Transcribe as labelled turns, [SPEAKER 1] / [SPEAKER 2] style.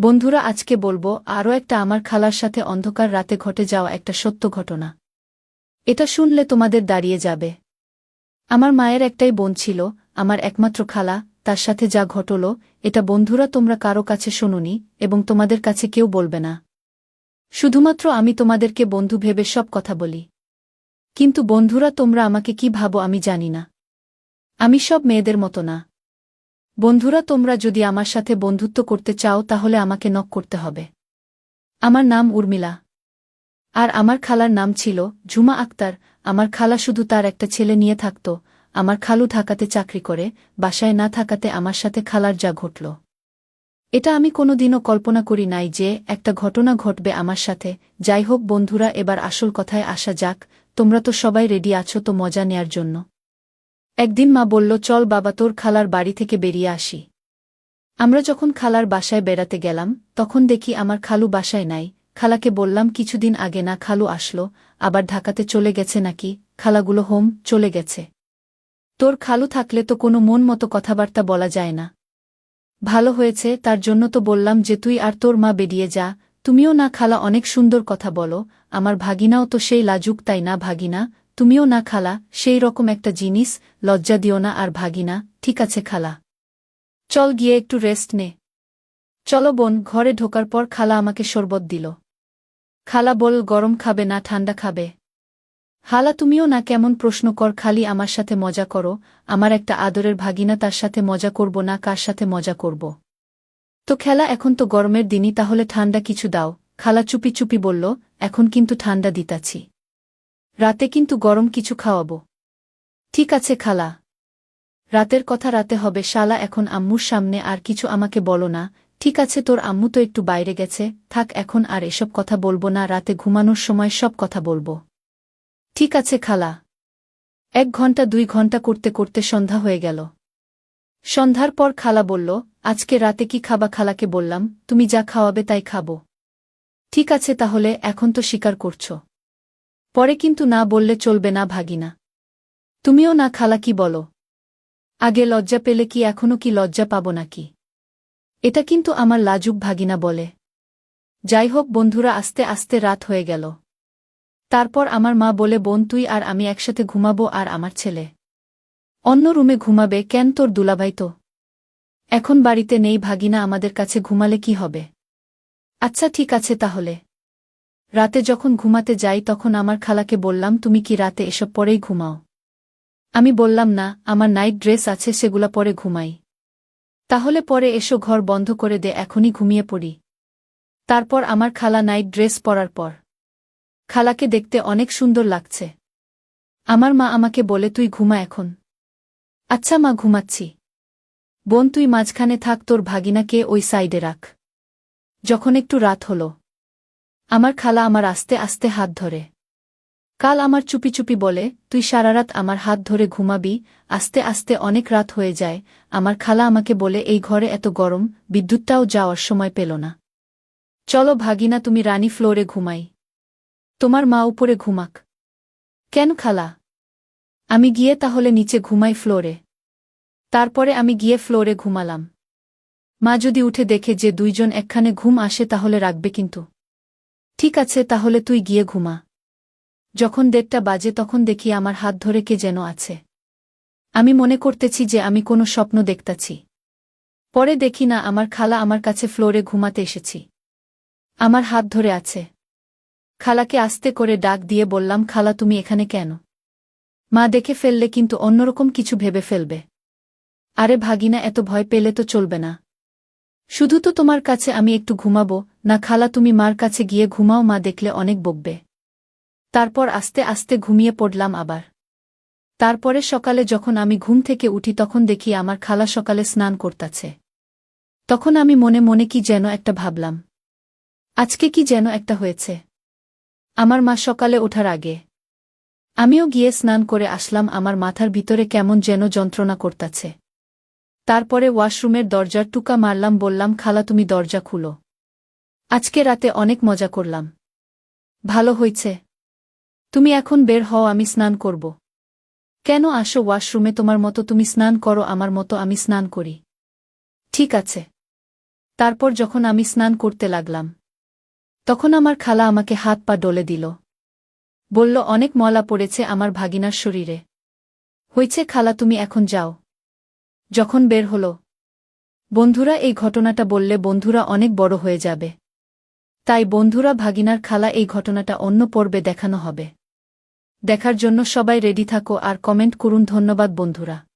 [SPEAKER 1] বন্ধুরা, আজকে বলব, আরও একটা আমার খালার সাথে অন্ধকার রাতে ঘটে যাওয়া একটা সত্য ঘটনা। এটা শুনলে তোমাদের দাঁড়িয়ে যাবে। আমার মায়ের একটাই বোন ছিল, আমার একমাত্র খালা, তার সাথে যা ঘটল, এটা বন্ধুরা তোমরা কারও কাছে শুনুনি এবং তোমাদের কাছে কেউ বলবে না। শুধুমাত্র আমি তোমাদেরকে বন্ধু ভেবে সব কথা বলি। কিন্তু বন্ধুরা, তোমরা আমাকে কি ভাবো আমি জানি না। আমি সব মেয়েদের মতো না। বন্ধুরা, তোমরা যদি আমার সাথে বন্ধুত্ব করতে চাও, তাহলে আমাকে নক করতে হবে। আমার নাম উর্মিলা। আর আমার খালার নাম ছিল ঝুমা আক্তার। আমার খালা শুধু তার একটা ছেলে নিয়ে থাকত। আমার খালু ঢাকাতে চাকরি করে, বাসায় না থাকাতে আমার সাথে খালার যা ঘটল। এটা আমি কোনোদিনও কল্পনা করি নাই যে একটা ঘটনা ঘটবে আমার সাথে। যাই হোক বন্ধুরা, এবার আসল কথায় আসা যাক। তোমরা তো সবাই রেডি আছো, তো মজা নেয়ার জন্য। একদিন মা বলল, চল বাবা, তোর খালার বাড়ি থেকে বেরিয়ে আসি। আমরা যখন খালার বাসায় বেড়াতে গেলাম, তখন দেখি আমার খালু বাসায় নাই। খালাকে বললাম, কিছুদিন আগে না খালু আসলো, আবার ঢাকাতে চলে গেছে নাকি? খালাগুলো হোম, চলে গেছে। তোর খালু থাকলে তো কোনো মন মতো কথাবার্তা বলা যায় না। ভালো হয়েছে, তার জন্য তো বললাম যে তুই আর তোর মা বেরিয়ে যা। তুমিও না, খালা, অনেক সুন্দর কথা বলো। আমার ভাগিনাও তো সেই লাজুক, তাই না ভাগিনা? তুমিও না খালা, সেই রকম একটা জিনিস, লজ্জা দিও না আর ভাগিনা, ঠিক আছে খালা। চল গিয়ে একটু রেস্ট নে। চলো বোন, ঘরে ঢোকার পর খালা আমাকে শরবত দিল। খালা বল, গরম খাবে না, ঠান্ডা খাবে? হালা, তুমিও না কেমন প্রশ্ন কর, খালি আমার সাথে মজা করো, আমার একটা আদরের ভাগিনা তার সাথে মজা করব না, কার সাথে মজা করব? তো খেলা, এখন তো গরমের দিনই, তাহলে ঠান্ডা কিছু দাও। খালা চুপি চুপি বলল, এখন কিন্তু ঠান্ডা দিতাছি। রাতে কিন্তু গরম কিছু খাওয়াবো। ঠিক আছে, খালা। রাতের কথা রাতে হবে, শালা, এখন আম্মুর সামনে আর কিছু আমাকে বলো না। ঠিক আছে, তোর আম্মু তো একটু বাইরে গেছে, থাক, এখন আর এসব কথা বলব না, রাতে ঘুমানোর সময় সব কথা বলব। ঠিক আছে, খালা। এক ঘণ্টা, দুই ঘণ্টা করতে করতে সন্ধ্যা হয়ে গেল। সন্ধ্যার পর খালা বলল, আজকে রাতে কি খাবা খালাকে বললাম, তুমি যা খাওয়াবে তাই খাব। ঠিক আছে, তাহলে এখন তো স্বীকার করছ। পরে কিন্তু না বললে চলবে না ভাগিনা। তুমিও না খালা কি বলো? আগে লজ্জা পেলে কি এখনও কি লজ্জা পাব নাকি? এটা কিন্তু আমার লাজুক ভাগিনা বলে। যাই হোক বন্ধুরা, আস্তে আস্তে রাত হয়ে গেল। তারপর আমার মা বলে, বোন, তুই আর আমি একসাথে ঘুমাবো আর আমার ছেলে। অন্য রুমে ঘুমাবে কেন তোর দুলাভাই তো? এখন বাড়িতে নেই ভাগিনা, আমাদের কাছে ঘুমালে কি হবে? আচ্ছা ঠিক আছে তাহলে। রাতে যখন ঘুমাতে যাই তখন আমার খালাকে বললাম, তুমি কি রাতে এসব পরেই ঘুমাও? আমি বললাম, না, আমার নাইট ড্রেস আছে, সেগুলা পরে ঘুমাই। তাহলে পরে এসো, ঘর বন্ধ করে দে, এখনই ঘুমিয়ে পড়ি। তারপর আমার খালা নাইট ড্রেস পরার পর খালাকে দেখতে অনেক সুন্দর লাগছে। আমার মা আমাকে বলে, তুই ঘুমা এখন। আচ্ছা মা, ঘুমাচ্ছি। বোন, তুই মাঝখানে থাক, তোর ভাগিনাকে ওই সাইডে রাখ। যখন একটু রাত হল আমার খালা আমার আস্তে আস্তে হাত ধরে। কাল আমার চুপি চুপি বলে, তুই সারারাত আমার হাত ধরে ঘুমাবি, আস্তে আস্তে অনেক রাত হয়ে যায় আমার খালা আমাকে বলে, এই ঘরে এত গরম, বিদ্যুৎটাও যাওয়ার সময় পেল না। চলো ভাগিনা, তুমি রানী ফ্লোরে ঘুমাই। তোমার মা উপরে ঘুমাক। কেন খালা? আমি গিয়ে তাহলে নিচে ঘুমাই ফ্লোরে। তারপরে আমি গিয়ে ফ্লোরে ঘুমালাম। মা যদি উঠে দেখে যে দুইজন একখানে ঘুম আসে তাহলে রাখবে কিন্তু। ঠিক আছে, তাহলে তুই গিয়ে ঘুমা। যখন দেড়টা বাজে তখন দেখি আমার হাত ধরে কে যেন আছে। আমি মনে করতেছি যে আমি কোনো স্বপ্ন দেখতাছি। পরে দেখি না, আমার খালা আমার কাছে ফ্লোরে ঘুমাতে এসেছি। আমার হাত ধরে আছে। খালাকে আস্তে করে ডাক দিয়ে বললাম, খালা, তুমি এখানে কেন? মা দেখে ফেললে, কিন্তু অন্যরকম কিছু ভেবে ফেলবে। আরে ভাগিনা, এত ভয় পেলে তো চলবে না। শুধু তো তোমার কাছে আমি একটু ঘুমাবো, না খালা তুমি মার কাছে গিয়ে ঘুমাও, মা দেখলে অনেক বকবে। তারপর আস্তে আস্তে ঘুমিয়ে পড়লাম আবার। তারপরে সকালে যখন আমি ঘুম থেকে উঠি তখন দেখি আমার খালা সকালে স্নান করতাছে। তখন আমি মনে মনে কি যেন একটা ভাবলাম। আজকে কি যেন একটা হয়েছে। আমার মা সকালে ওঠার আগে। আমিও গিয়ে স্নান করে আসলাম, আমার মাথার ভিতরে কেমন যেন যন্ত্রণা করতাছে। তারপরে ওয়াশরুমের দরজার টুকা মারলাম, বললাম, খালা, তুমি দরজা খুলো। আজকে রাতে অনেক মজা করলাম। ভালো হইছে তুমি এখন বের হও, আমি স্নান করব। কেন আসো ওয়াশরুমে? তোমার মতো তুমি স্নান করো, আমার মতো আমি স্নান করি। ঠিক আছে। তারপর যখন আমি স্নান করতে লাগলাম, তখন আমার খালা আমাকে হাত পা ডলে দিল। বলল, অনেক মলা পড়েছে আমার ভাগিনার শরীরে। হইছে খালা, তুমি এখন যাও। যখন বের হল। বন্ধুরা, এই ঘটনাটা বললে বন্ধুরা অনেক বড় হয়ে যাবে। তাই বন্ধুরা, ভাগিনার খালা, এই ঘটনাটা অন্য পর্বে দেখানো হবে। দেখার জন্য সবাই রেডি থাকো আর কমেন্ট করুন। ধন্যবাদ বন্ধুরা।